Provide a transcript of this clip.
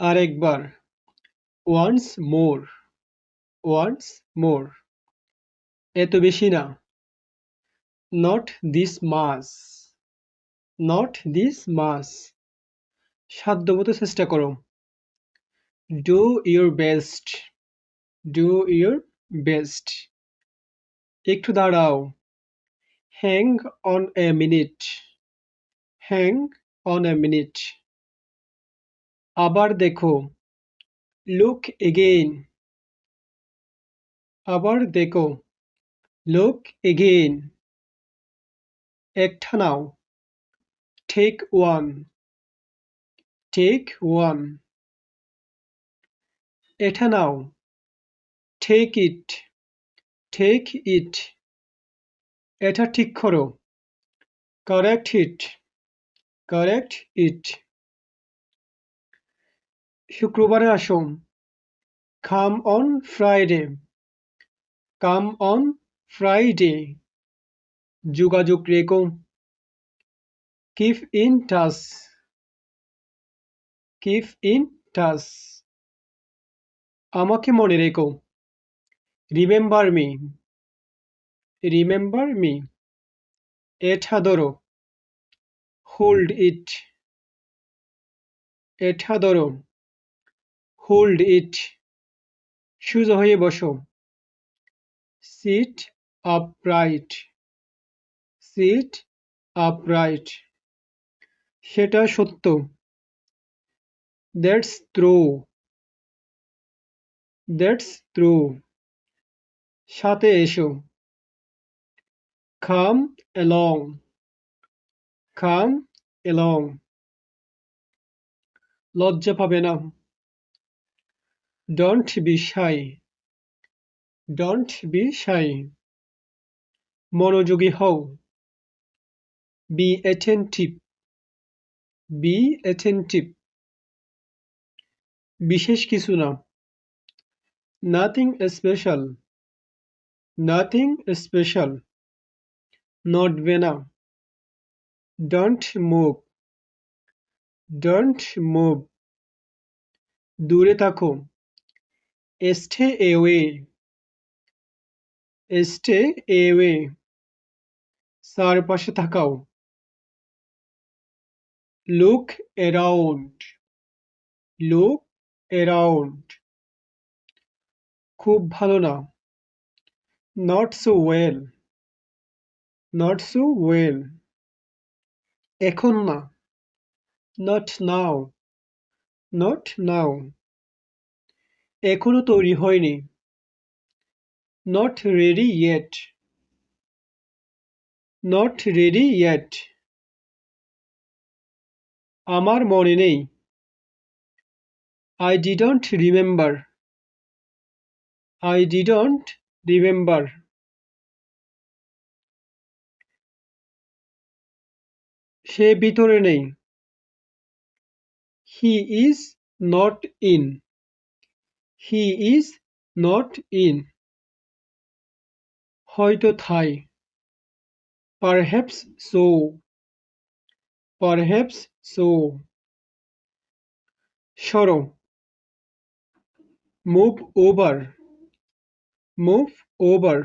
আরেকবার। Once more once more এত বেশি না। Not this mass not this মাস সাধ্যমতো চেষ্টা করো। Do your best do your best একটু দাঁড়াও। Hang on a minute hang on a minute আবার দেখো। লুক এগেইন আবার দেখো। লুক এগেইন একটা নাও। টেক ওয়ান টেক ওয়ান এটা নাও। টেক ইট টেক ইট এটা ঠিক করো। কারেক্ট ইট কারেক্ট ইট শুক্রবারে আসো come on Friday come on Friday যোগাযোগ রেখো। Keep in touch keep in touch আমাকে মনে রেখো। রিমেম্বার মি রিমেম্বার মি এটা ধরো হোল্ড ইট এটা ধরো হোল্ড ইট সোজা হয়ে বসো সিট আপরাইট সিট আপরাইট সেটা সত্য দ্যাটস ট্রু দ্যাটস ট্রু সাথে এসো খাম এলং খাম এলং লজ্জা পাবে না don't be shy don't be shy মনোযোগী হও। বি অ্যাটেন্টিভ বি অ্যাটেন্টিভ বিশেষ কিছু না। নাথিং স্পেশাল নাথিং স্পেশাল নড়বে না ডোন্ট মুভ ডোন্ট মুভ দূরে থাকো। স্টে এওয়ে স্টে এওয়ে চারপাশে তাকাও। লুক এরাউন্ড লুক এরাউন্ড খুব ভালো না। Not so well not so well এখন না। নট নাও নট নাও এখনও তৈরি হয়নি। Not ready yet not ready yet আমার মনে নেই। I didn't remember I didn't remember সে ভিতরে নেই। He is not in he is not in হয়তো থাই পারহ্যাপস সো পারহ্যাপস সো সরো। Move over move over